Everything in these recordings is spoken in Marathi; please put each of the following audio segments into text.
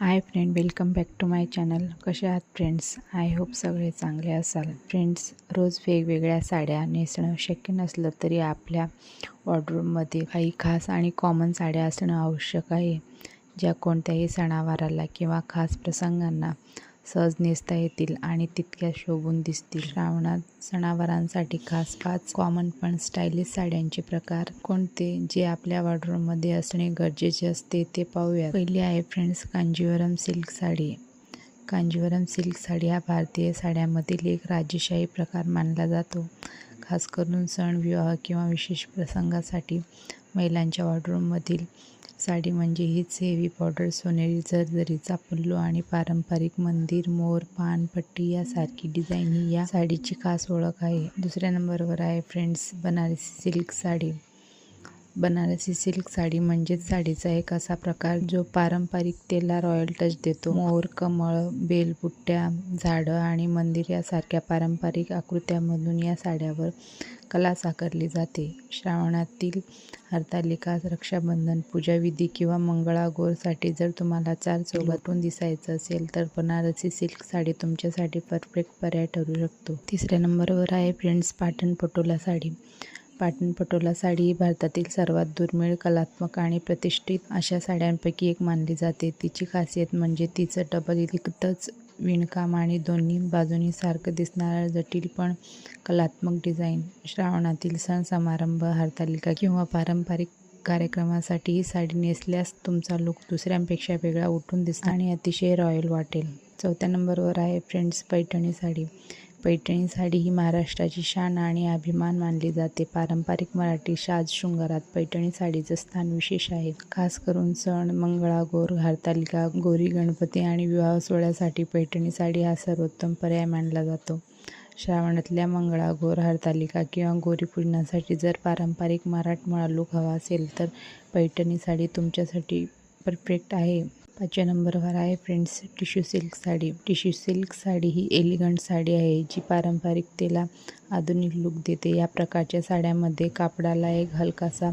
Hi friend welcome back to my channel कसे आहात फ्रेंड्स आय होप सगळे चांगले असाल. फ्रेंड्स रोज वेगवेगळ्या साड्या नेसणं शक्य नसलं तरी आपल्या वॉर्डरूममध्ये काही खास आणि कॉमन साड्या असणं आवश्यक आहे. ज्या कोणत्याही सणावाराला किंवा खास प्रसंगांना सहज नेसता येतील आणि तितक्या शोभून दिसतील. श्रावणात सणावारांसाठी खास पाच कॉमन पण स्टायलिश साड्यांचे प्रकार कोणते? जे आपल्या वॉर्डरोबमध्ये असणे गरजेचे असते ते पाहूया पहिली आहे friends Kanjeevaram silk sari. Kanjeevaram silk sari हा भारतीय साड्यांमधील एक राजेशाही प्रकार मानला जातो. खास करून सण विवाह किंवा विशेष प्रसंगासाठी महिलांच्या वॉर्डरोबमधील साडी म्हणजे हीच हेवी बॉर्डर सोनेरी जरजरीचा पल्लू आणि पारंपरिक मंदिर मोर पान पट्टी यासारखी डिझाईन ही या साडीची खास ओळख आहे. दुसऱ्या नंबरवर आहे friends Banarasi silk sari. Banarasi silk sari म्हणजेच साडीचा एक असा प्रकार जो पारंपरिकतेला रॉयल टच देतो. मोर कमळ बेलबुट्ट्या झाडं आणि मंदिर यासारख्या पारंपरिक आकृत्यामधून या साड्यावर कला साकारली जाते. श्रावणातील हरतालिका रक्षाबंधन पूजाविधी किंवा मंगळागौरसाठी जर तुम्हाला चार चौघातून दिसायचं असेल तर बनारसी सिल्क साडी तुमच्यासाठी परफेक्ट पर्याय ठरू शकतो. तिसऱ्या नंबरवर आहे फ्रेंड्स पाटण पटोला साडी. पाटण पटोला साडी ही भारतातील सर्वात दुर्मिळ कलात्मक आणि प्रतिष्ठित अशा साड्यांपैकी एक मानली जाते. तिची खासियत म्हणजे तिचं डबल इलिकतच विणकाम आणि दोन्ही बाजूनी सारखं दिसणारं जटिल पण कलात्मक डिझाईन. श्रावणातील सण समारंभ हरतालिका किंवा पारंपरिक कार्यक्रमासाठी ही साडी नेसल्यास तुमचा लुक दुसऱ्यांपेक्षा वेगळा उठून दिसतो आणि अतिशय रॉयल वाटेल. चौथ्या नंबरवर आहे फ्रेंड्स पैठणी साडी. पैठणी साडी ही महाराष्ट्राची शान आणि अभिमान मानली जाते. पारंपरिक मराठी साज शृंगारात पैठणी साडीचं स्थान विशेष आहे. खास करून सण मंगळागौर हरतालिका गोरी गणपती आणि विवाह सोहळ्यासाठी पैठणी साडी हा सर्वोत्तम पर्याय मानला जातो. श्रावणातल्या मंगळागौर हरतालिका किंवा गोरीपूजनासाठी जर पारंपरिक मराठमोळा लूक हवा असेल तर पैठणी साडी तुमच्यासाठी परफेक्ट आहे. पाचव्या नंबरवर आहे friends tissue silk sari. Tissue silk sari ही एलिगंट साडी आहे जी पारंपरिकतेला आधुनिक लुक देते. या प्रकारच्या साड्यामध्ये कापडाला एक हलकासा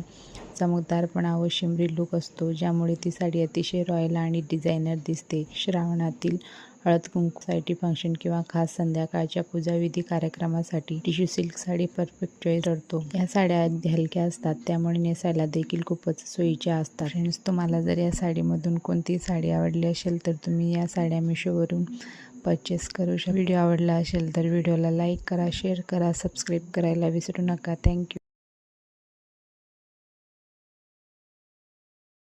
चमकदारपणा व शिमरी लुक असतो ज्यामुळे ती साडी अतिशय रॉयल आणि डिझायनर दिसते. श्रावणातील हळद कुंकूसाठी फंक्शन किंवा खास संध्याकाळच्या पूजाविधी कार्यक्रमासाठी tissue silk sari perfect choice ठरतो. या साड्या हलक्या असतात त्यामुळे नेसायला देखील खूपच सोयीच्या असतात. फ्रेंड्स तुम्हाला जर या साडीमधून कोणतीही साडी आवडली असेल तर तुम्ही या साड्या मिशोवरून परचेस करू शकता व्हिडिओ आवडला असेल तर व्हिडिओला लाईक करा शेअर करा सबस्क्राईब करायला विसरू नका. थँक्यू